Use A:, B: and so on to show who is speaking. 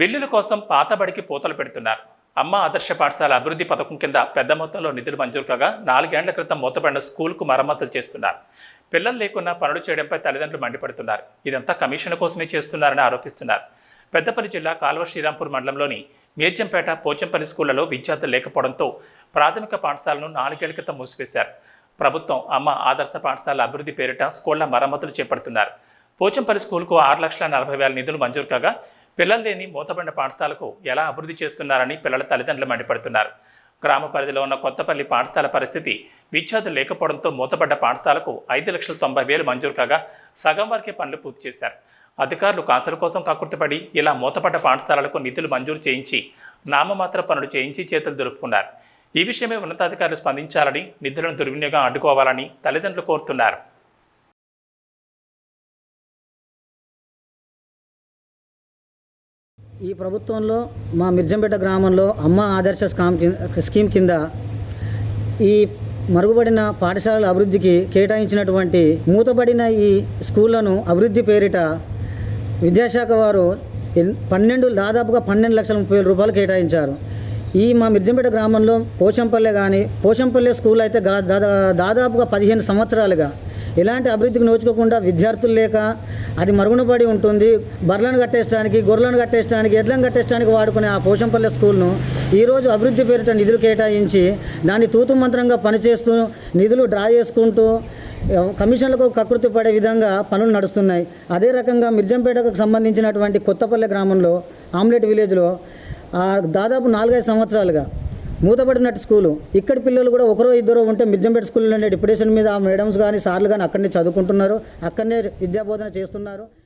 A: బిల్లుల కోసం పాతబడికి పూతలు పెడుతున్నారు. అమ్మ ఆదర్శ పాఠశాల అభివృద్ధి పథకం కింద పెద్ద మొత్తంలో నిధులు మంజూరు కాగా నాలుగేండ్ల క్రితం మూతపడిన స్కూల్కు మరమ్మతులు చేస్తున్నారు. పిల్లలు లేకున్నా పనులు చేయడంపై తల్లిదండ్రులు మండిపడుతున్నారు. ఇదంతా కమిషన్ కోసమే చేస్తున్నారని ఆరోపిస్తున్నారు. పెద్దపల్లి జిల్లా కాల్వ శ్రీరాంపూర్ మండలంలోని మేర్జంపేట పోచంపల్లి స్కూళ్ళలో విద్యార్థులు లేకపోవడంతో ప్రాథమిక పాఠశాలను నాలుగేళ్ళ క్రితం మూసివేశారు. ప్రభుత్వం అమ్మ ఆదర్శ పాఠశాల అభివృద్ధి పేరిట స్కూళ్ళ మరమ్మతులు చేపడుతున్నారు. పోచంపల్లి స్కూల్కు ఆరు లక్షల నలభై వేల నిధులు మంజూరు కాగా పిల్లలు లేని మూతబడిన పాఠశాలకు ఎలా అభివృద్ధి చేస్తున్నారని పిల్లల తల్లిదండ్రులు మండిపడుతున్నారు. గ్రామ పరిధిలో ఉన్న కొత్తపల్లి పాఠశాల పరిస్థితి విద్యార్థులు లేకపోవడంతో మూతపడ్డ పాఠశాలకు ఐదు లక్షల తొంభై వేలు మంజూరు కాగా సగం వరకే పనులు పూర్తి చేశారు. అధికారులు కాంతల కోసం కక్కుర్తిపడి ఇలా మూతపడ్డ పాఠశాలలకు నిధులు మంజూరు చేయించి నామమాత్ర పనులు చేయించి చేతులు దులుపుకున్నారు. ఈ విషయమై ఉన్నతాధికారులు స్పందించాలని నిధులను దుర్వినియోగం అడ్డుకోవాలని తల్లిదండ్రులు కోరుతున్నారు.
B: ఈ ప్రభుత్వంలో మా మిర్జంపేట గ్రామంలో అమ్మ ఆదర్శ స్కామ్ కింద స్కీమ్ కింద ఈ మరుగుపడిన పాఠశాలల అభివృద్ధికి కేటాయించినటువంటి మూతబడిన ఈ స్కూళ్ళను అభివృద్ధి పేరిట విద్యాశాఖ వారు పన్నెండు దాదాపుగా పన్నెండు లక్షల ముప్పై వేల రూపాయలు కేటాయించారు. ఈ మా మిర్జంపేట గ్రామంలో పోచంపల్లె కానీ పోచంపల్లె స్కూల్ అయితే దాదా- దాదాపుగా పదిహేను సంవత్సరాలుగా ఎలాంటి అభివృద్ధికి నోచుకోకుండా విద్యార్థులు లేక అది మరుగున పడి ఉంటుంది. బర్రెలను కట్టేయడానికి గొర్రెలను కట్టేయడానికి ఎడ్లను కట్టేయడానికి వాడుకునే ఆ పోషంపల్లె స్కూల్ను ఈరోజు అభివృద్ధి పేరిట నిధులు కేటాయించి దాన్ని తూతు మంత్రంగా పనిచేస్తూ నిధులు డ్రా చేసుకుంటూ కమిషన్లకు కకృతి పడే విధంగా పనులు నడుస్తున్నాయి. అదే రకంగా మిర్జంపేటకు సంబంధించినటువంటి కొత్తపల్లె గ్రామంలో ఆమ్లెట్ విలేజ్లో దాదాపు నాలుగైదు సంవత్సరాలుగా మూతపడినట్టు స్కూలు. ఇక్కడ పిల్లలు కూడా ఒకరో ఇద్దరు ఉంటే మిర్జంపేట స్కూల్లో డిప్యుటేషన్ మీద ఆ మేడమ్స్ కానీ సార్లు కానీ అక్కడనే చదువుకుంటున్నారు. అక్కడనే విద్యాబోధన చేస్తున్నారు.